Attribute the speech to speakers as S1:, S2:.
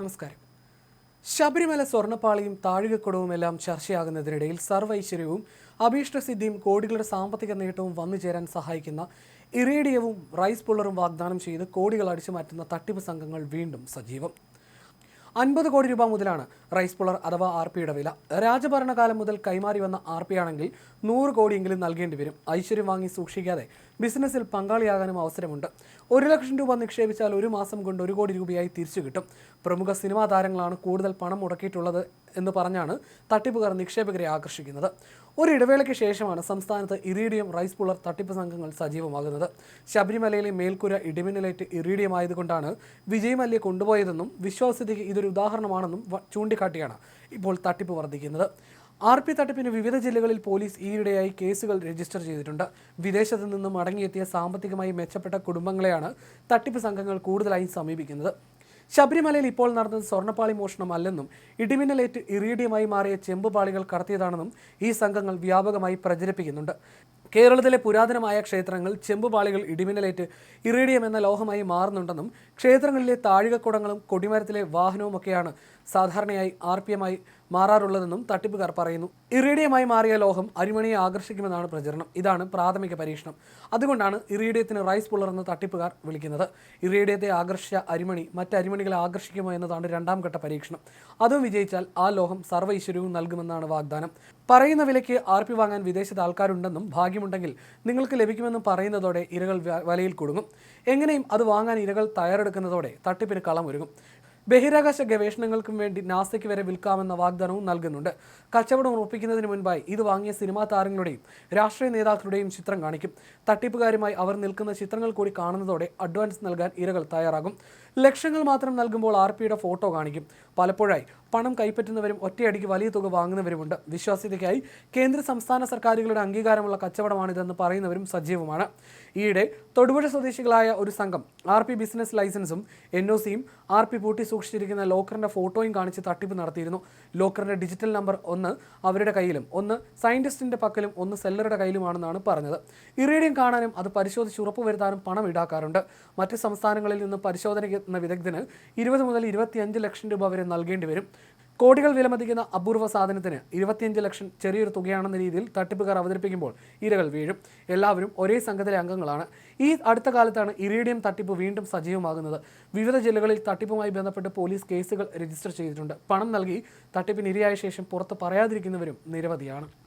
S1: നമസ്കാരം. ശബരിമല സ്വർണപ്പാളിയും താഴികക്കുടവുമെല്ലാം ചർച്ചയാകുന്നതിനിടയിൽ സർവൈശ്വര്യവും അഭീഷ്ടസിദ്ധിയും കോടികളുടെ സാമ്പത്തിക നേട്ടവും വന്നു ചേരാൻ സഹായിക്കുന്ന ഇറേഡിയവും റൈസ് പുള്ളറും വാഗ്ദാനം ചെയ്ത് കോടികൾ അടിച്ചു മാറ്റുന്ന തട്ടിപ്പ് സംഘങ്ങൾ വീണ്ടും സജീവം. അൻപത് കോടി രൂപ മുതലാണ് റൈസ് പുളർ അഥവാ ആർ പിയുടെ വില. രാജഭരണകാലം മുതൽ കൈമാറി വന്ന ആർ പി ആണെങ്കിൽ നൂറ് കോടിയെങ്കിലും നൽകേണ്ടി വരും. ഐശ്വര്യം വാങ്ങി സൂക്ഷിക്കാതെ ബിസിനസ്സിൽ പങ്കാളിയാകാനും അവസരമുണ്ട്. ഒരു ലക്ഷം രൂപ നിക്ഷേപിച്ചാൽ ഒരു മാസം കൊണ്ട് ഒരു കോടി രൂപയായി തിരിച്ചു കിട്ടും. പ്രമുഖ സിനിമാ താരങ്ങളാണ് കൂടുതൽ പണം മുടക്കിയിട്ടുള്ളത് എന്ന് പറഞ്ഞാണ് തട്ടിപ്പുകാർ നിക്ഷേപകരെ ആകർഷിക്കുന്നത്. ഒരു ഇടവേളയ്ക്ക് ശേഷമാണ് സംസ്ഥാനത്ത് ഇറീഡിയം റൈസ് പുളർ തട്ടിപ്പ് സംഘങ്ങൾ സജീവമാകുന്നത്. ശബരിമലയിലെ മേൽക്കുര ഇടിമിന്നലേറ്റ് ഇറീഡിയം ആയതുകൊണ്ടാണ് വിജയ് മല്യ കൊണ്ടുപോയതെന്നും വിശ്വാസ്യതയ്ക്ക് ഇതൊരു ഉദാഹരണമാണെന്നും വ- ചൂണ്ടിക്കാട്ടിയാണ് ഇപ്പോൾ തട്ടിപ്പ് വർദ്ധിക്കുന്നത്. ആർ പി തട്ടിപ്പിന് വിവിധ ജില്ലകളിൽ പോലീസ് ഈയിടെയായി കേസുകൾ രജിസ്റ്റർ ചെയ്തിട്ടുണ്ട്. വിദേശത്ത് നിന്നും മടങ്ങിയെത്തിയ സാമ്പത്തികമായി മെച്ചപ്പെട്ട കുടുംബങ്ങളെയാണ് തട്ടിപ്പ് സംഘങ്ങൾ കൂടുതലായി സമീപിക്കുന്നത്. ശബരിമലയിൽ ഇപ്പോൾ നടന്നത് സ്വർണപ്പാളി മോഷണം അല്ലെന്നും ഇടിമിന്നലേറ്റ് ഇറീഡിയമായി മാറിയ ചെമ്പുപാളികൾ കടത്തിയതാണെന്നും ഈ സംഘങ്ങൾ വ്യാപകമായി പ്രചരിപ്പിക്കുന്നുണ്ട്. കേരളത്തിലെ പുരാതനമായ ക്ഷേത്രങ്ങൾ ചെമ്പുപാളികൾ ഇടിമിന്നലേറ്റ് ഇറീഡിയം എന്ന ലോഹമായി മാറുന്നുണ്ടെന്നും ക്ഷേത്രങ്ങളിലെ താഴികക്കുടങ്ങളും കൊടിമരത്തിലെ വാഹനവുമൊക്കെയാണ് സാധാരണയായി ആർ പി എമ്മായി മാറാറുള്ളതെന്നും തട്ടിപ്പുകാർ പറയുന്നു. ഇറീഡിയമായി മാറിയ ലോഹം അരിമണിയെ ആകർഷിക്കുമെന്നാണ് പ്രചരണം. ഇതാണ് പ്രാഥമിക പരീക്ഷണം. അതുകൊണ്ടാണ് ഇറീഡിയത്തിന് റൈസ് പുള്ളർ എന്ന് തട്ടിപ്പുകാർ വിളിക്കുന്നത്. ഇറീഡിയത്തെ ആകർഷിച്ച അരിമണി മറ്റ് അരിമണികളെ ആകർഷിക്കുമോ എന്നതാണ് രണ്ടാം ഘട്ട പരീക്ഷണം. അതും വിജയിച്ചാൽ ആ ലോഹം സർവ ഈശ്വരവും നൽകുമെന്നാണ് വാഗ്ദാനം. പറയുന്ന വിലയ്ക്ക് ആർപ്പി വാങ്ങാൻ വിദേശത്ത് ആൾക്കാരുണ്ടെന്നും ഭാഗ്യമുണ്ടെങ്കിൽ നിങ്ങൾക്ക് ലഭിക്കുമെന്നും പറയുന്നതോടെ ഇരകൾ വലയിൽ കുടുങ്ങും. എങ്ങനെയും അത് വാങ്ങാൻ ഇരകൾ തയ്യാറെടുക്കുന്നതോടെ തട്ടിപ്പിന് കളമൊരുങ്ങും ബഹിരാകാശ ഗവേഷണങ്ങൾക്കും വേണ്ടി നാസയ്ക്ക് വരെ വിൽക്കാമെന്ന വാഗ്ദാനവും നൽകുന്നുണ്ട്. കച്ചവടം ഉറപ്പിക്കുന്നതിന് മുൻപായി ഇത് വാങ്ങിയ സിനിമാ താരങ്ങളുടെയും രാഷ്ട്രീയ നേതാക്കളുടെയും ചിത്രം കാണിക്കും. തട്ടിപ്പുകാരുമായി അവർ നിൽക്കുന്ന ചിത്രങ്ങൾ കൂടി കാണുന്നതോടെ അഡ്വാൻസ് നൽകാൻ ഇരകൾ തയ്യാറാകും. ലക്ഷങ്ങൾ മാത്രം നൽകുമ്പോൾ ആർ പിയുടെ ഫോട്ടോ കാണിക്കും. പലപ്പോഴായി പണം കൈപ്പറ്റുന്നവരും ഒറ്റയടിക്ക് വലിയ തുക വാങ്ങുന്നവരുമുണ്ട്. വിശ്വാസ്യതയ്ക്കായി കേന്ദ്ര സംസ്ഥാന സർക്കാരുകളുടെ അംഗീകാരമുള്ള കച്ചവടമാണിതെന്ന് പറയുന്നവരും സജീവമാണ്. ഈയിടെ തൊടുപുഴ സ്വദേശികളായ ഒരു സംഘം ആർ ബിസിനസ് ലൈസൻസും എൻ ഒ സിയും ആർ പി പൂട്ടി സൂക്ഷിച്ചിരിക്കുന്ന ലോക്കറിന്റെ ഫോട്ടോയും കാണിച്ച് തട്ടിപ്പ് നടത്തിയിരുന്നു. ലോക്കറിന്റെ ഡിജിറ്റൽ നമ്പർ ഒന്ന് അവരുടെ കയ്യിലും ഒന്ന് സയന്റിസ്റ്റിന്റെ പക്കലും ഒന്ന് സെല്ലറുടെ കയ്യിലുമാണെന്നാണ് പറഞ്ഞത്. ഇറീഡിയം കാണാനും അത് പരിശോധിച്ച് ഉറപ്പുവരുത്താനും പണം ഈടാക്കാറുണ്ട്. മറ്റ് സംസ്ഥാനങ്ങളിൽ നിന്ന് പരിശോധനയ്ക്ക് എത്തുന്ന വിദഗ്ധന് ഇരുപത് മുതൽ ഇരുപത്തിയഞ്ച് ലക്ഷം രൂപ വരെ നൽകേണ്ടി വരും. കോടികൾ വിലമതിക്കുന്ന അപൂർവ സാധനത്തിന് ഇരുപത്തിയഞ്ച് ലക്ഷം ചെറിയൊരു തുകയാണെന്ന രീതിയിൽ തട്ടിപ്പുകാർ അവതരിപ്പിക്കുമ്പോൾ ഇരകൾ വീഴും. എല്ലാവരും ഒരേ സംഘത്തിലെ അംഗങ്ങളാണ്. ഈ അടുത്ത കാലത്താണ് ഇറീഡിയം തട്ടിപ്പ് വീണ്ടും സജീവമാകുന്നത്. വിവിധ ജില്ലകളിൽ തട്ടിപ്പുമായി ബന്ധപ്പെട്ട് പോലീസ് കേസുകൾ രജിസ്റ്റർ ചെയ്തിട്ടുണ്ട്. പണം നൽകി തട്ടിപ്പിന് ഇരയായ ശേഷം പുറത്ത് പറയാതിരിക്കുന്നവരും നിരവധിയാണ്.